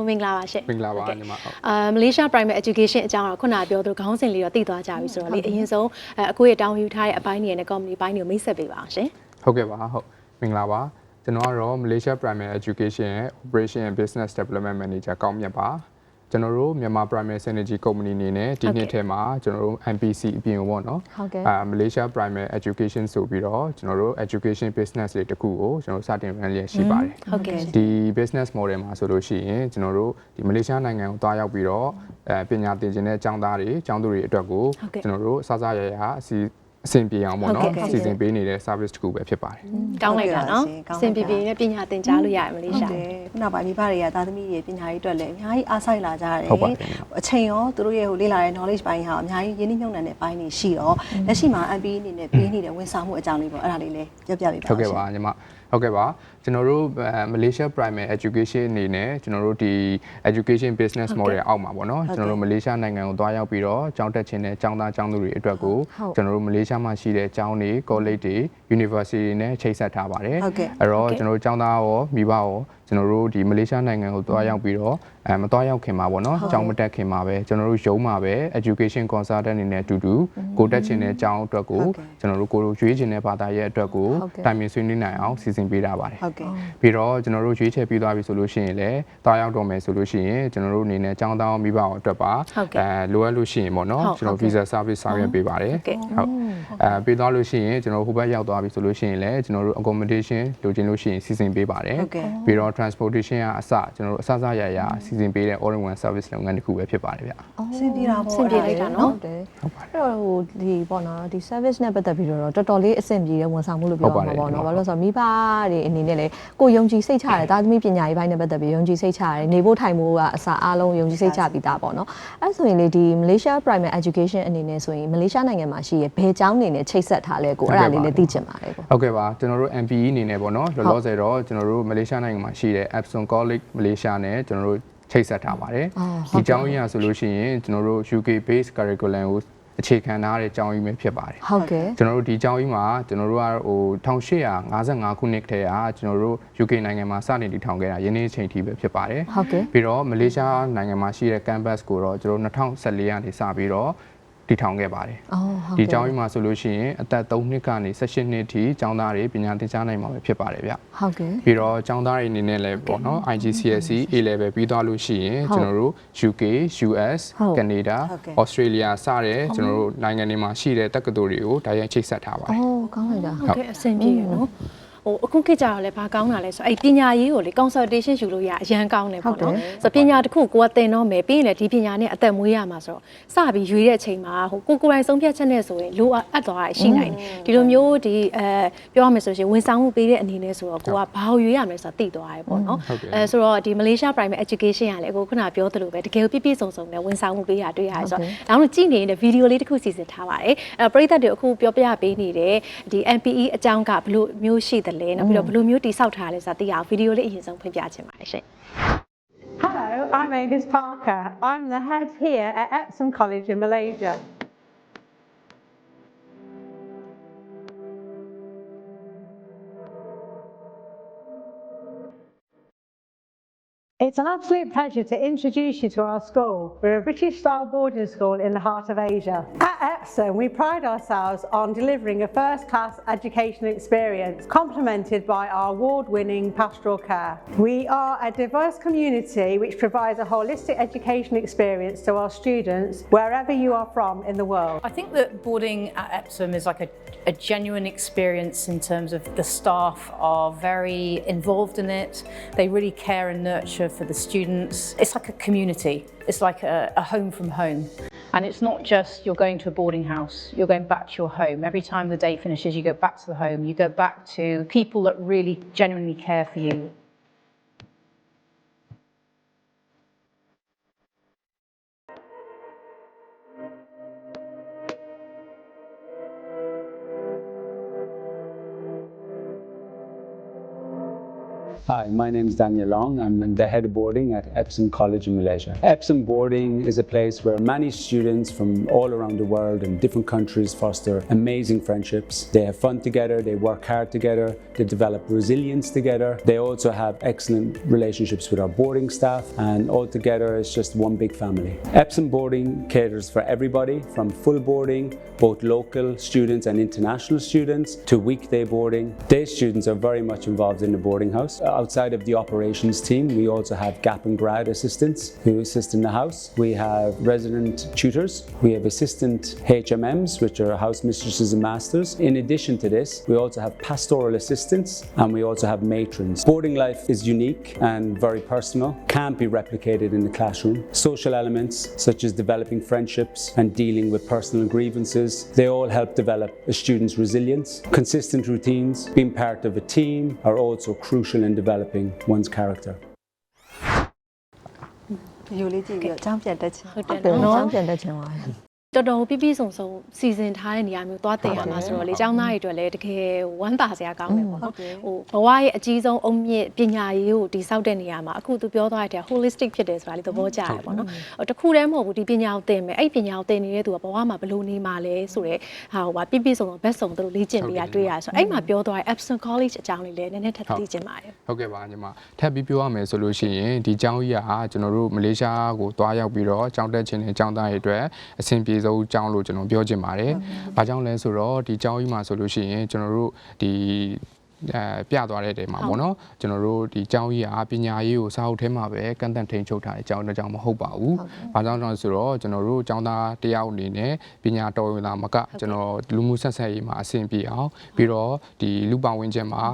ကိုမင်္ဂလာပါရှင့်မင်္ဂလာပါဟုတ်ကဲ့ညီမဟုတ်အာမလေးရှား private education အကြောင်းတော့ခုနကပြောသလိုခေါင်းစဉ်လေးတော့သိသွားကြပြီဆိုတော့လေအရင်ဆုံးအဲအကိုရဲ့တောင်းယူထားတဲ့အပိုင်းတွေနဲ့ company ဘိုင်းတွေကိုမိတ်ဆက်ပေးပါအောင်ရှင်ဟုတ်ကဲ့ပါဟုတ်မင်္ဂလာပါကျွန်တော်ကတော့ Malaysia Primary Education ရဲ့ Operation and Business Development Manager ကောင်းမြတ်ပါ ကျွန်တော်တို့မြန်မာ Primary Synergy Company အနေနဲ့ဒီနှစ်ထဲမှာကျွန်တော်တို့ MPC အပြင်ပေါ့နော်ဟုတ်ကဲ့အာ Malaysia Primary Education ဆိုပြီးတော့ကျွန်တော်တို့ Education Business တွေတခုကိုကျွန်တော်တို့စတင် run ရရှိပါတယ်ဟုတ်ကဲ့ဒီ business model မှာဆိုလို့ရှိရင်ကျွန်တော်တို့ဒီမလေးရှားနိုင်ငံကိုတွားရောက်ပြီးတော့အဲပညာသင်ခြင်းတဲ့ကျောင်းသားတွေကျောင်းသူတွေအတွက်ကိုဟုတ်ကဲ့ကျွန်တော်တို့အစစရရအစီ အဆင်ပြေအောင်ပေါ့ဟုတ်နော်ကဲ့စီစဉ်ပေးနေတဲ့ service တစ်ခုပဲဖြစ်ပါတယ်ကောင်းလိုက်တာနော်ကောင်းစလိုက်င်တာပြပြနဲ့ပညာသင်ကြားလို့ရတယ်မလေးဟုတ်ရှားတယ်ခုနကပါမိဘတွေကသားသမီးတွေပညာရေးအတွက်လည်းအများကြီးအားဆိုင်လာကြတယ်ဟုတ်ပါတယ်အချိန်ရောသူတို့ရဲ့ဟိုလေ့လာတဲ့ knowledge ပိုင်းဟာအများကြီးရင်းနှီးမြှုပ်နှံတဲ့ပိုင်းတွေရှိတော့လက်ရှိမှာ MB အနေနဲ့ပေးနေတဲ့ဝန်ဆောင်မှုအကြောင်းလေးပေါ့အဲ့ဒါလေးလည်းပြောပြပေးပါဟုတ်ကဲ့ပါညီမ ဟုတ်ကဲ့ပါကျွန်တော်တို့မလေးရှား primary education အနေနဲ့ကျွန်တော်တို့ဒီ education business model အောက်မှာပေါ့နော်ကျွန်တော်တို့မလေးရှားနိုင်ငံကိုတွားရောက်ပြီးတော့ကျောင်းတက်ခြင်းနဲ့ကျောင်းသားကျောင်းသူတွေအတွက်ကိုကျွန်တော်တို့မလေးရှားမှာရှိတဲ့ကျောင်းတွေ college တွေ university တွေနဲ့ချိတ်ဆက်ထားပါတယ်ဟုတ်ကဲ့အဲ့တော့ကျွန်တော်တို့ကျောင်းသားရောမိဘရော ကျွန်တော်တို့ဒီမလေးရှားနိုင်ငံကိုတွားရောက်ပြီးတော့အဲမတွားရောက်ခင်မှာပေါ့နော်ကျောင်းမတက်ခင်မှာပဲကျွန်တော်တို့ရုံးမှာပဲ education consultant အနေနဲ့အတူတူကိုတက်ခြင်းနဲ့ကျောင်းအတွက်ကိုကျွန်တော်တို့ကိုရွေးခြင်းနဲ့ဘာသာရဲ့အတွက်ကိုတိုင်ပင်ဆွေးနွေးနိုင်အောင်စီစဉ်ပေးတာပါတယ်ဟုတ်ကဲ့ပြီးတော့ကျွန်တော်တို့ရွေးချယ်ပြီးသွားပြီဆိုလို့ရှိရင်လည်းတားရောက်တော့မယ်ဆိုလို့ရှိရင်ကျွန်တော်တို့အနေနဲ့ចောင်းသားမိဘအောင်အတွက်ပါဟုတ်ကဲ့အဲလိုအပ်လို့ရှိရင်ပေါ့နော်ဟုတ်ကျွန်တော်ဟုတ်ကဲ့ visa service ဆောင်ရွက်ပေးပါတယ်ဟုတ်ကဲ့ဟုတ်အဲပြီးသွားလို့ရှိရင်ကျွန်တော်ဟိုဘက်ရောက်သွားပြီဆိုလို့ရှိရင်လည်းကျွန်တော်တို့ accommodation လိုချင်လို့ရှိရင်စီစဉ်ပေးပါတယ်ဟုတ်ကဲ့ပြီးတော့ transportation ကအစကျွန်တော်တို့အစစရရစီစဉ်ပေးတဲ့ all in one service လုပ်ငန်းတစ်ခုပဲဖြစ်ပါတယ်ဗျစင်ပြေတာပေါ့စင်ပြေလိုက်တာနော်ဟုတ်တယ်အဲ့တော့ဟိုဒီပေါ့နော်ဒီ service နဲ့ပတ်သက်ပြီးတော့တော်တော်လေးအဆင်ပြေတဲ့ဝန်ဆောင်မှုလို့ပြောရမှာပေါ့နော်ဘာလို့လဲဆိုတော့မိဘတွေအနေနဲ့လည်းကိုယုံကြည်စိတ်ချတယ်တာသမီပညာရေးဘိုင်းနဲ့ပတ်သက်ပြီးယုံကြည်စိတ်ချတယ်နေဖို့ထိုင်ဖို့ကအစားအားလုံးယုံကြည်စိတ်ချပြီးသားပေါ့နော်အဲ့ဆိုရင်လေဒီ Malaysia Primary Education အနေနဲ့ဆိုရင်မလေးရှားနိုင်ငံမှာရှိရဲ့ဘယ်ကျောင်းနေနဲ့ချိတ်ဆက်ထားလဲကိုအဲ့ဒါလေးလည်းသိချင်ပါတယ်ကိုဟုတ်ကဲ့ပါကျွန်တော်တို့ MPE အနေနဲ့ပေါ့နော်လောလောဆယ်တော့ကျွန်တော်တို့မလေးရှားနိုင်ငံမှာရှိတဲ့ Epson College မလေးရှားနဲ့ကျွန်တော်တို့ချိတ်ဆက်ထားပါတယ်အော်ဟုတ်ကဲ့ဒီကျောင်းကြီးရဆိုလို့ရှိရင်ကျွန်တော်တို့ UK based curriculum ကိုအခြေခံထားတဲ့ကျောင်းကြီးပဲဖြစ်ပါတယ်ဟုတ်ကဲ့ကျွန်တော်တို့ဒီကျောင်းကြီးမှာကျွန်တော်တို့ကဟို1855ခုနှစ်တည်းကကျွန်တော်တို့ UK နိုင်ငံမှာစတင်တည်ထောင်ခဲ့တာယနေ့အချိန်ထိပဲဖြစ်ပါတယ်ဟုတ်ကဲ့ပြီးတော့မလေးရှားနိုင်ငံမှာရှိတဲ့ campus ကိုတော့ကျွန်တော်တို့2014ကနေစပြီးတော့ တည်ထောင်ခဲ့ပါတယ်အော်ဟုတ်ဒီကဲ့ကျောင်းကြီးမှာဆိုလို့ရှိရင်အသက်3နှစ်ကနေ18နှစ်ထိကျောင်းသားတွေပညာသင်ကြားနိုင်မှာပဲဖြစ်ပါတယ်ဗျဟုတ်ကဲ့ပြီးတော့ကျောင်းသားတွေအနေနဲ့လည်းပေါ့နော် IGCSE A level ပြီးသွားလို့ရှိရင်ဟုတ်ကျွန်တော်တို့ UK US ဟုတ် Canada ဟုတ်ကဲ့ Australia စတဲ့ကျွန်တော်တို့နိုင်ငံတွေမှာရှိတဲ့တက္ကသိုလ်တွေကိုဒါရိုက်ချိတ်ဆက်ထားပါတယ်အော်ကောင်းလိုက်တာဟုတ်ကဲ့အဆင်ပြေရနော် ဟိုအခုခေတ်ကြတော့လည်းဘာကောင်းတာလဲဆိုအဲ့ပညာရေးကိုလေ consultation ယူလို့ရအရန်ကောင်းတယ်ပေါ့နော်ဆိုပညာတစ်ခုကိုကသင်တော့မယ်ပြီးရင်လည်းဒီပညာနဲ့အသက်မွေးရမှာဆိုတော့စပြီးရွေးတဲ့အချိန်မှာဟိုကိုကိုယ်တိုင်ဆုံးဖြတ်ချက်နဲ့ဆိုရင်လိုအပ်သွားတာရှိနိုင်တယ်ဒီလိုမျိုးဒီအဲပြောရမယ်ဆိုရင်ဝန်ဆောင်မှုပေးတဲ့အနေနဲ့ဆိုတော့ကိုကဘာကိုရွေးရမလဲဆိုတာသိသွားတယ်ပေါ့နော်ဟုတ်ကဲ့အဲဆိုတော့ဒီ Malaysia Primary Education ကလည်းအခုခုနပြောသလိုပဲတကယ်ပြည့်ပြည့်စုံစုံနဲ့ဝန်ဆောင်မှုပေးရတွေ့ရတယ်ဆိုတော့ဒါမှမဟုတ်ကြည့်နေတဲ့ဗီဒီယိုလေးတစ်ခုစီစဉ်ထားပါတယ်အဲပရိသတ်တွေအခုပြောပြပေးနေတဲ့ဒီ MPE အကြောင်းကဘယ်လိုမျိုးရှိသနောက်ပြီးတော့ဘယ်လိုမျိုးတိစောက်ထားလဲဆိုတာသိရအောင်ဗီဒီယိုလေးအရင်ဆုံးဖွင့်ပြချင်ပါတယ်ရှင် Hello, I'm Avis Parker. I'm the head here at Epsom College in Malaysia. It's an absolute pleasure to introduce you to our school. We're a British style boarding school in the heart of Asia. At Epsom, we pride ourselves on delivering a first class educational experience complemented by our award winning pastoral care. We are a diverse community which provides a holistic education experience to our students wherever you are from in the world. I think that boarding at Epsom is like a, a genuine experience in terms of the staff are very involved in it. They really care and nurture for the students. It's like a community. It's like a, a home from home. And it's not just you're going to a boarding house, you're going back to your home. Every time the day finishes, you go back to the home, you go back to people that really genuinely care for you. Hi, my name is Daniel Long. I'm the head of boarding at Epsom College in Malaysia. Epsom Boarding is a place where many students from all around the world and different countries foster amazing friendships. They have fun together, they work hard together, they develop resilience together. They also have excellent relationships with our boarding staff, and all together it's just one big family. Epsom Boarding caters for everybody from full boarding, both local students and international students, to weekday boarding. Day students are very much involved in the boarding house. Outside of the operations team, we also have gap and grad assistants who assist in the house. We have resident tutors. We have assistant HMMs, which are house mistresses and masters. In addition to this, we also have pastoral assistants and we also have matrons. Boarding life is unique and very personal, can't be replicated in the classroom. Social elements such as developing friendships and dealing with personal grievances, they all help develop a student's resilience. Consistent routines, being part of a team are also crucial in developing one's character. ဗီဒီယိုလေးကြည့်ပြီးတော့အကြောင်းပြန် တက်ချင်ဟုတ်တဟုတ်ယ်တယ်နော်နော်ပြန်တက်ချင်ပါတယ်တော်တော်ပြည့်ပြည့်စုံစုံစီစဉ်ထားတဲ့နေရာမျိုးသွားတင်ရမှာဆိုတော့လေចောင်းသားတွေအတွက်လည်းတကယ်ဝမ်းသာစရာကောင်းတယ်ပေါ့နော်ဟိုဘဝရဲ့အကြီးဆုံးအုံမြင့်ပညာရေးကိုတိစောက်တဲ့နေရာမှာအခုသူပြောသွားတဲ့ holistic ဖြစ်တယ်ဆိုတာလေသဘောကျတယ်ပေါ့နော်ဟိုတခုတည်းမဟုတ်ဘူးဒီပညာကိုသင်မယ်အဲ့ဒီပညာကိုသင်နေတဲ့သူကဘဝမှာဘယ်လိုနေမှာလဲဆိုတော့ဟာဟိုပါပြည့်ပြည့်စုံစုံဘက်စုံသူတို့လေ့ကျင့်ပေးရတွေ့ရတယ်ဆိုတော့အဲ့မှာပြောသွားတဲ့ Epsom College အကြောင်းလေးလည်းနည်းနည်းထပ်သိချင်ပါတယ်ဟုတ်ကဲ့ပါညီမထပ်ပြီးပြောရမယ်ဆိုလို့ရှိရင်ဒီကျောင်းကြီးကကျွန်တော်တို့မလေးရှားကိုသွားရောက်ပြီးတော့ကျောင်းတက်ခြင်းနဲ့ကျောင်းသားတွေအတွက်အဆင်ပြေဆုံးကျောင်းလို့ကျွန်တော်ပြောချင်ပါတယ်။ဘာကြောင့်လဲဆိုတော့ဒီကျောင်းကြီးမှာဆိုလို့ရှိရင်ကျွန်တော်တို့ဒီအဲပြသွားတဲ့တဲမှာပေါ့နော်ကျွန်တော်တို့ဒီကျောင်းကြီးကပညာရေးကိုစာအုပ်ထဲမှာပဲကန့်သတ်ထိန်ချုပ်ထားတဲ့ကျောင်းတစ်ကျောင်းမဟုတ်ပါဘူး။ဘာကြောင့်လဲဆိုတော့ကျွန်တော်တို့ကျောင်းသားတယောက်အနေနဲ့ပညာတော်ဝင်လာမကကျွန်တော်လူမှုဆက်ဆက်ရေးမှာအဆင်ပြေအောင်ပြီးတော့ဒီလူပောင်ဝင်ခြင်းမှာ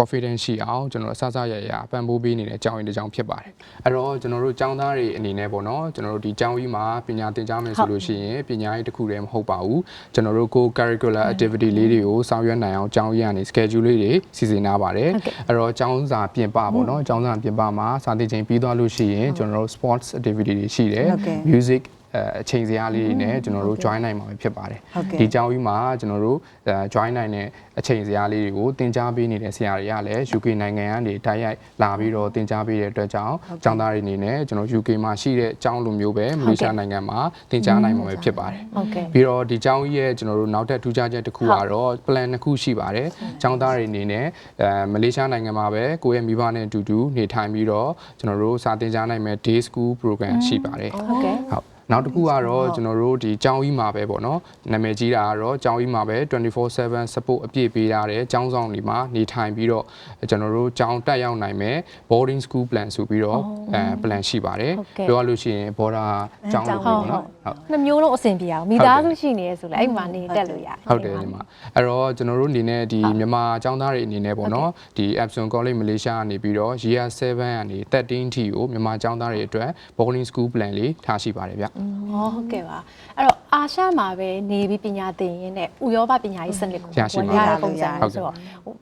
confidence ရှိအောင်ကျွန်တော်အစစရရပံ့ပိုးပေးနေတဲ့အကြောင်းရင်းတစ်ကြောင်းဖြစ်ပါတယ်အဲ့တော့ကျွန်တော်တို့ကျောင်းသားတွေအနေနဲ့ပေါ့နော်ကျွန်တော်တို့ဒီကျောင်းကြီးမှာပညာသင်ကြားမယ်ဆိုလို့ရှိရင်ပညာရေးတစ်ခုတည်းမဟုတ်ပါဘူးကျွန်တော်တို့ကို curricular activity လေးတွေကိုဆောင်ရွက်နိုင်အောင်ကျောင်းကြီးကနေ schedule လေးတွေစီစဉ်ထားပါတယ်အဲ့တော့ကျောင်းစာပြင်ပပေါ့နော်ကျောင်းစာပြင်ပမှာစာသင်ချိန်ပြီးသွားလို့ရှိရင်ကျွန်တော်တို့ sports activity တွေရှိတယ် music အဲအချိန်စရာလေးတွေနဲ့ကျွန်တော်တို့ join နိုင်မှာပဲဖြစ်ပါတယ်ဟုတ်ကဲ့ဒီကျောင်းကြီးမှာကျွန်တော်တို့အဲ join နိုင်တဲ့အချိန်စရာလေးတွေကိုသင်ကြားပေးနေတဲ့ဆရာတွေကလည်း UK နိုင်ငံကနေတိုက်ရိုက်လာပြီးတော့သင်ကြားပေးတဲ့အတွက်ကြောင့်ကျောင်းသားတွေအနေနဲ့ကျွန်တော် UK မှာရှိတဲ့ကျောင်းလိုမျိုးပဲမလေးရှားနိုင်ငံမှာသင်ကြားနိုင်မှာပဲဖြစ်ပါတယ်ဟုတ်ကဲ့ပြီးတော့ဒီကျောင်းကြီးရဲ့ကျွန်တော်တို့နောက်ထပ်ထူးခြားချက်တစ်ခုကတော့ plan တစ်ခုရှိပါတယ်။ကျောင်းသားတွေအနေနဲ့အဲမလေးရှားနိုင်ငံမှာပဲကိုယ့်ရဲ့မိဘနဲ့အတူတူနေထိုင်ပြီးတော့ကျွန်တော်တို့စာသင်ကြားနိုင်မဲ့ day school program ရှိပါတယ်။ဟုတ်ကဲ့ဟုတ် နောက်တစ်ခုကတော့ကျွန်တော်တို့ဒီကျောင်းကြီးမှာပဲပေါ့နော်နာမည်ကြီးတာကတော့ကျောင်းကြီးမှာပဲ24/7 support အပြည့်ပေးထားတဲ့ကျောင်းဆောင်တွေမှာနေထိုင်ပြီးတော့ကျွန်တော်တို့ကျောင်းတက်ရောက်နိုင်မဲ့ boarding school plan ဆိုပြီးတော့အဲ plan ရှိပါတယ်ဟုတ်ကဲ့ပြောရလို့ရှိရင် border ကျောင်းလို့ပေါ့နော်ဟုတ်နှစ်မျိုးလုံးအဆင်ပြေအောင်မိသားစုရှိနေရဆိုလဲအဲ့မှာနေတက်လို့ရတယ်ဟုတ်တယ်ညီမအဲ့တော့ကျွန်တော်တို့အနေနဲ့ဒီမြန်မာအကြောင်းသားတွေအနေနဲ့ပေါ့နော်ဒီ Epsom College Malaysia ကနေပြီးတော့ Year 7ကနေ13 T ကိုမြန်မာအကြောင်းသားတွေအတွက် boarding school plan လေးထားရှိပါတယ်ဗျဟောဟုတ်ကဲ့ပါအဲ့တော့အာရှမှာပဲနေပြီးပညာသင်ရင်းနဲ့ဥရောပပညာရေးစနစ်ကိုရရှိပါရတဲ့ပုံစံဟုတ်ကဲ့ဆိုတော့ဟို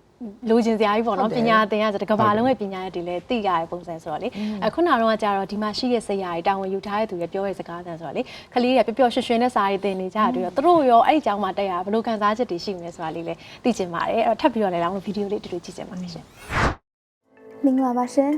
လိုချင်စရာကြီးပေါ့နော်ပညာသင်ရဆိုတကဘာလုံးရဲ့ပညာရေးတွေလည်းသိရတဲ့ပုံစံဆိုတော့လေအဲခုနကတော့ကကြတော့ဒီမှာရှိတဲ့ဆရာကြီးတာဝန်ယူထားတဲ့သူရဲ့ပြောရဲ့စကားသံဆိုတော့လေခလေးတွေကပျော်ပျော်ရွှင်ရွှင်နဲ့စာရေးသင်နေကြတာတွေ့တော့သူတို့ရောအဲ့ဒီကျောင်းမှာတက်ရဘယ်လိုခံစားချက်တွေရှိမလဲဆိုတာလေးလည်းသိချင်ပါတယ်အဲ့တော့ထပ်ပြီးတော့လည်းလောင်းလို့ဗီဒီယိုလေးတူတူကြည့်ချင်ပါတယ်ရှင် Mingla Bashin.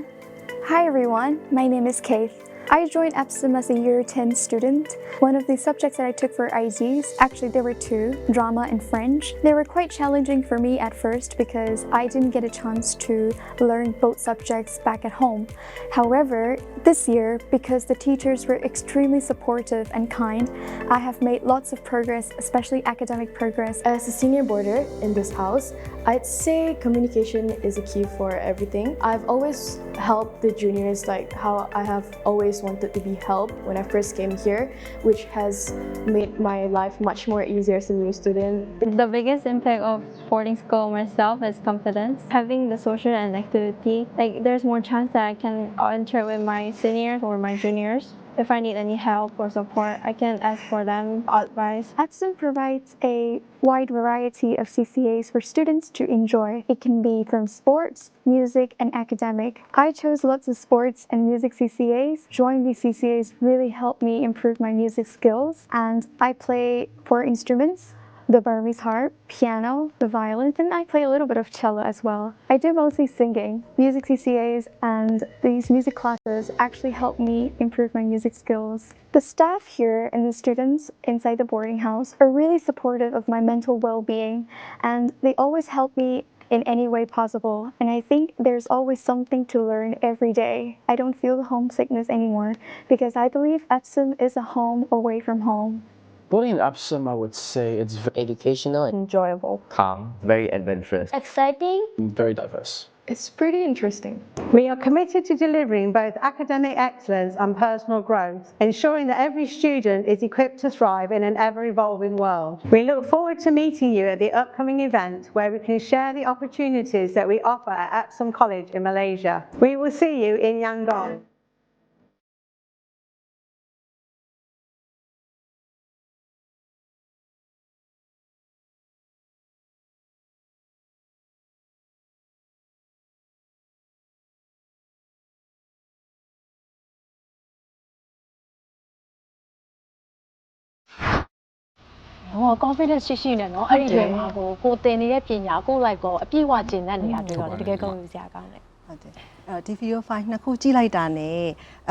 Hi everyone, my name is Keith. I joined Epsom as a year 10 student. One of the subjects that I took for IGs, actually there were two, drama and French. They were quite challenging for me at first because I didn't get a chance to learn both subjects back at home. However, this year, because the teachers were extremely supportive and kind, I have made lots of progress, especially academic progress. As a senior boarder in this house, I'd say communication is a key for everything. I've always helped the juniors like how I have always wanted to be helped when I first came here, which has made my life much more easier as a new student. The biggest impact of boarding school myself is confidence. Having the social and activity, like there's more chance that I can interact with my seniors or my juniors. If I need any help or support, I can ask for them advice. Epsom provides a wide variety of CCAs for students to enjoy. It can be from sports, music, and academic. I chose lots of sports and music CCAs. Joining these CCAs really helped me improve my music skills, and I play four instruments the Burmese harp, piano, the violin, and I play a little bit of cello as well. I do mostly singing. Music CCAs and these music classes actually help me improve my music skills. The staff here and the students inside the boarding house are really supportive of my mental well being, and they always help me in any way possible. And I think there's always something to learn every day. I don't feel the homesickness anymore because I believe Epsom is a home away from home. Boarding in Epsom, I would say it's v- educational and Enjoyable. calm, very adventurous. Exciting. very diverse. It's pretty interesting. We are committed to delivering both academic excellence and personal growth, ensuring that every student is equipped to thrive in an ever evolving world. We look forward to meeting you at the upcoming event where we can share the opportunities that we offer at Epsom College in Malaysia. We will see you in Yangon. တော် confidence ရှိရှိနဲ့နော်အဲ့ဒီနေရာမှာကိုကိုသင်နေတဲ့ပညာကိုလိုက်ကောအပြည့်အဝကျင့်တတ်နေတာတွေ့တော့တကယ်ကောင်းလို့ဆရာကောင်းတယ် ဟုတ်တယ်အဲ့တော့ဒီ video file နှစ်ခုကြည့်လိုက်တာနဲ့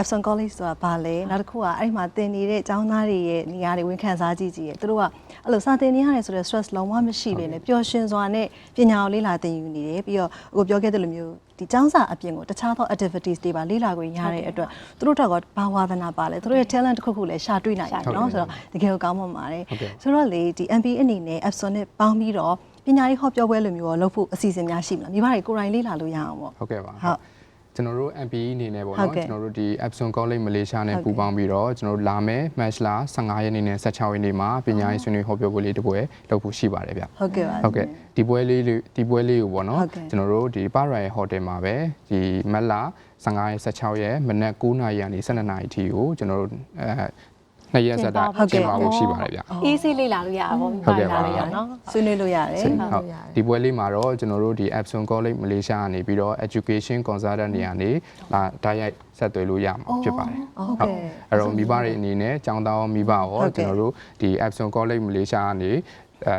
Epsom College ဆိုတာဘာလဲနောက်တစ်ခုကအဲ့ဒီမှာသင်နေတဲ့ကျောင်းသားတွေရဲ့နေရာတွေဝင်ခံစားကြည့်ကြည့်ရဲ့သူတို့ကအဲ့လိုစာသင်နေရတယ်ဆိုတော့ stress လုံးဝမရှိဘဲနဲ့ပျော်ရွှင်စွာနဲ့ပညာကိုလေ့လာသင်ယူနေတယ်ပြီးတော့အခုပြောခဲ့တဲ့လိုမျိုးဒီကျောင်းစာအပြင်ကိုတခြားသော activities တွေပါလေ့လာခွင့်ရတဲ့အတွက်သူတို့တော့ကဘာဝါသနာပါလဲသူတို့ရဲ့ talent တစ်ခုခုလည်းရှာတွေ့နိုင်တယ်เนาะဆိုတော့တကယ်ကိုကောင်းမှပါတယ်ဆိုတော့လေဒီ MBA အနေနဲ့ Epsom နဲ့ပေါင်းပြီးတော့ပ ညာရေးဟောပြောပွဲလိုမျိုးရောလုပ်ဖို့အစီအစဉ်များရှိမလားမိဘတွေကိုယ်တိုင်လေ့လာလို့ရအောင်ပေါ့ဟုတ်ကဲ့ပါဟုတ်ကျွန်တော်တို့ MPE အနေနဲ့ပေါ့ဟုတ်နော်ကဲ့ကျွန်တော်တို့ဒီ Epson College Malaysia နဲ့ဟုတ်ကဲ့ပူးပေါင်းပြီးတော့ကျွန်တော်တို့လာမယ် Match လာ15ရက်နေ့နဲ့16ရက်နေ့မှာပညာရေးဆွေးနွေးဟောပြောပွဲလေးတစ်ပွဲလုပ်ဖို့ရှိပါတယ်ဗျဟုတ်ကဲ့ပါဟုတ်ကဲ့ဒီပွဲလေးလေးဒီပွဲလေးကိုပေါ့နော်ဟုတ်ကဲ့ကျွန်တော်တို့ဒီပါရိုင်ဟိုတယ်မှာပဲဒီမက်လာ15ရက်16ရက်မနက်9:00နာရီကနေ12:00နာရီထိကိုကျွန်တော်တို့အဲ နှစ်ရက်ဆက်တိုက်ကျင်းပဖို့ရှိပါတယ်ဗျ easy လေးလာလို့ရတာပေါ့ဟုတ်ကဲ့ပါ လာလို့ရနော် ဆွေးနွေးလို့ရတယ် ဟုတ်ဟုတ်ဒီပွဲလေးမှာတော့ကျွန်တော်တို့ဒီ Epson College Malaysia ကနေပြီးတော့ Education Consultant နေရာနေဒါတိုက်ရိုက်ဆက်သွယ်လို့ရမှာဖြစ်ပါတယ်ဟုတ်ကဲ့ အဲ့တော့မိဘတွေအနေနဲ့ကျောင်းသားရောမိဘရောဟုတ်ကဲ့ ကျွန်တော်တို့ဒီ Epson College Malaysia ကနေအဲ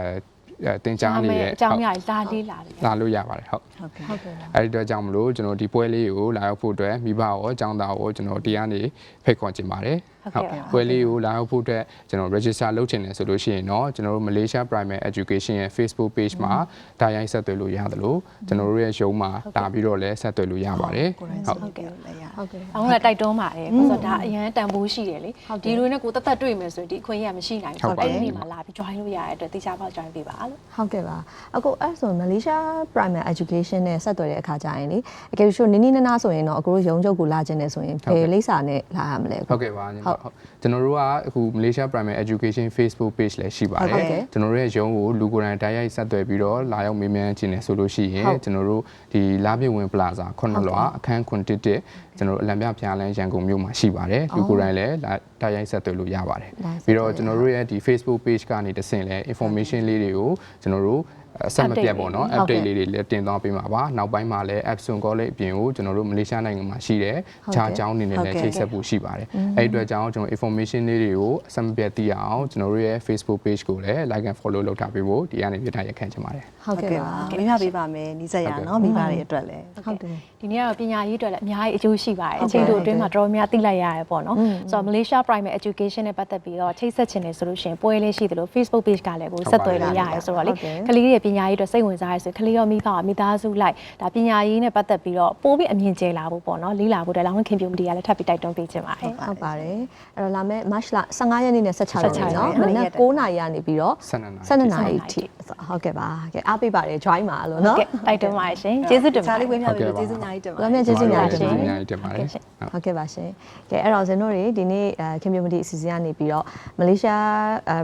အဲတင်ကြားနေရဲ့အကြောင်းအရာကြီးလာလေးလာတယ်ဗျလာလို့ရပါတယ်ဟုတ် ဟုတ်ကဲ့ ဟုတ်ကဲ့ပါ အဲ့ဒီတော့ကြောင့်မလို့ကျွန်တော်ဒီပွဲလေးကိုလာရောက်ဖို့အတွက်မိဘရောအကြောင်းသားရောကျွန်တော်တရားနေဖိတ်ခေါ်ခြင်းပါတယ် ဟုတ်ကဲ့ပါပွဲလေးကိုလာရောက်ဖို့အတွက်ကျွန်တော် register လုပ်ချင်တယ်ဆိုလို့ရှိရင်တော့ကျွန်တော်တို့ Malaysia Primary Education ရဲ့ Facebook page မှာဒါရိုက်ဆက်သွယ်လို့ရတယ်လို့ကျွန်တော်တို့ရဲ့ရုံးမှာလာပြီးတော့လည်းဆက်သွယ်လို့ရပါတယ်ကိုယ်တိုင်ဟုတ်ဟုတ်ကဲ့လည်းရဟုတ်ကဲ့အောင်လည်းတိုက်တွန်းပါတယ်ဘာလို့ဆိုတော့ဒါအရန်တန်ဖိုးရှိတယ်လေဒီလိုနဲ့ကိုတက်တက်တွေ့မယ်ဆိုရင်ဒီအခွင့်အရေးကမရှိနိုင်ဘူးဟုတ်ပါအဲ့ဘူးဒီနေ့မှာလာပြီး join လို့ရတဲ့အတွက်တေချာပေါက် join ပေးပါလို့ဟုတ်ကဲ့ပါအခုအဲ့ဆိုမလေးရှား primary education နဲ့ဆက်သွယ်တဲ့အခါကျရင်လေအကယ်လို့နင်းနီးနားနားဆိုရင်တော့အကိုတို့ရုံးချုပ်ကိုလာခြင်းနဲ့ဆိုရင်ဘယ်လိပ်စာနဲ့လာရမလဲဟုတ်ကဲ့ပါညီမဟုတ်ကျွန်တော်တို့ကအခု Malaysia Primary Education Facebook page လည်းရှိပါတဟုတ်ယ်ကဲ့ကျွန်တော်တို့ရဲ့ရုံးကိုလူကိုယ်တိုင်တိုက်ရိုက်ဆက်သွယ်ပြီးတော့လာရောက်မေးမြန်းခြင်းနဲ့ဆိုလို့ရှိရင်ဟုတ်ကျွန်တော်တို့ဒီလာပြည့်ဝင် Plaza ခုနှစ်လွှာအခန်းခွန်တစ်တစ်ကျွန်တော်တို့အလံပြဖျားလန်းရန်ကုန်မြို့မှာရှိပါတယ်လူကိုယ်တိုင်လည်းလာတိုက်ရိုက်ဆက်သွယ်လို့ရပါတယ်လာဆက်သွယ်ပြီးတော့ကျွန်တော်တို့ရဲ့ဒီ Facebook page ကနေတဆင့်လဲ information လေးတွေကိုကျွန်တော်တို့ အဆက်မပြတ်ပေါ့နော်ဟုတ်ကဲ့ update လေးတွေလည်းတင်သွားပေးမှာပါနောက်ပိုင်းမှာလည်း Epson College အပြင်ကိုကျွန်တော်တို့မလေးရှားနိုင်ငံမှာရှိတဲ့ဟုတ်ကဲ့ခြားကျောင်းနေနဲ့လည်းဟုတ်ကဲ့ချိတ်ဆက်ဖို့ရှိပါတယ်အဲ့ဒီအတွက်ကြောင့်ကျွန်တော် information လေးတွေကိုအဆက်မပြတ်သိရအောင်ကျွန်တော်တို့ရဲ့ Facebook page ကိုလည်း like and follow လုပ်ထားပေးဖို့ဒီကနေပြထားရခံချင်ပါတယ်ဟုတ်ကဲ့ပါမိမပေးပါမယ်နီးစက်ရနော်မိဘတွေအတွက်လည်းဟုတ်တယ်ဒီနေ့ကတော့ပညာရေးအတွက်လည်းအများကြီးအကျိုးရှိပါတယ်အချိန်တို့အတွင်းမှာတော်တော်များသိလိုက်ရတယ်ပေါ့နော်ဆိုတော့ Malaysia Primary Education နဲ့ပတ်သက်ပြီးတော့ချိတ်ဆက်ချင်တယ်ဆိုလို့ရှိရင်ပွဲလေးရှိတယ်လို့ Facebook page ကလည်းကိုဆက်သွယ်လို့ရတယ်ဆိုတော့လေကလေးတွေပညာရေးအတွက်စိတ်ဝင်စားရဆိုရင်ကလေးရောမိဘရောမိသားစုလိုက်ဒါပညာရေးနဲ့ပတ်သက်ပြီးတော့ပိုပြီးအမြင်ကျလာဖို့ပေါ့နော်လေ့လာဖို့အတွက်လောင်းခင်ပြုံးမတီကလည်းထပ်ပြီးတိုက်တွန်းပေးခြင်းပါတယ်ဟုတ်ပါတယ်အဲ့တော့လာမယ့် March လ15ရက်နေ့နဲ့16ရက်နေ့နော်မနက်9:00နာရီကနေပြီးတော့12:00နာရီထိဟုတ်ကဲ့ပါကဲအားပေးပါတယ် join ပါလို့နော်ဟုတ်ကဲ့တိုက်တွန်းပါရှင်ကျေးဇူးတင်ပါတယ်ချားလေးဝင်းမြောက်ပြီးကျေးဇူးအများကြီးတင်ပါတယ်လာမယ့်ကျေးဇူးအများကြီးတင်ပါတယ်အများကြီးတင်ပါတယ်ဟုတ်ကဲ့ပါရှင်ကဲအဲ့တော့ဇင်တို့တွေဒီနေ့ခင်ပြုံးမတီအစီအစဉ်ကနေပြီးတော့ Malaysia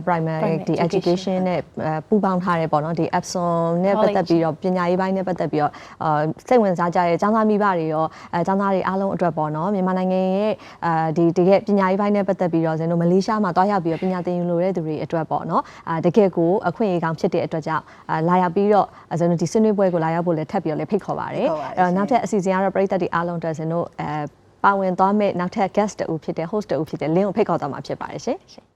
primary ဒီ education နဲ့ပူးပေါင်းထားတဲ့ပေါ့နော်ဒီ apps Epson နဲ့ပတ်သက်ပြီးတော့ပညာရေးပိုင်းနဲ့ပတ်သက်ပြီးတော့အာစိတ်ဝင်စားကြတဲ့ကျောင်းသားမိဘတွေရောအဲကျောင်းသားတွေအားလုံးအတွက်ပေါ့နော်မြန်မာနိုင်ငံရဲ့အဲဒီတကယ်ပညာရေးပိုင်းနဲ့ပတ်သက်ပြီးတော့ဇင်တို့မလေးရှားမှာတွားရောက်ပြီးတော့ပညာသင်ယူလိုတဲ့သူတွေအတွက်ပေါ့နော်အာတကယ်ကိုအခွင့်အရေးကောင်းဖြစ်တဲ့အတွက်ကြောင့်အာလာရောက်ပြီးတော့ဇင်တို့ဒီဆွေးနွေးပွဲကိုလာရောက်ဖို့လည်းထပ်ပြီးတော့လည်းဖိတ်ခေါ်ပါတယ်ဖိတ်ခေါ်ပါတယ်အဲ့တော့နောက်ထပ်အစီအစဉ်ကတော့ပြည်သက်တွေအားလုံးအတွက်ဇင်တို့အဲပါဝင်သွားမဲ့နောက်ထပ် guest တူဖြစ်တဲ့ host တူဖြစ်တဲ့ link ကိုဖိတ်ခေါ်သွားမှာဖြစ်ပါတယ်ရှင်။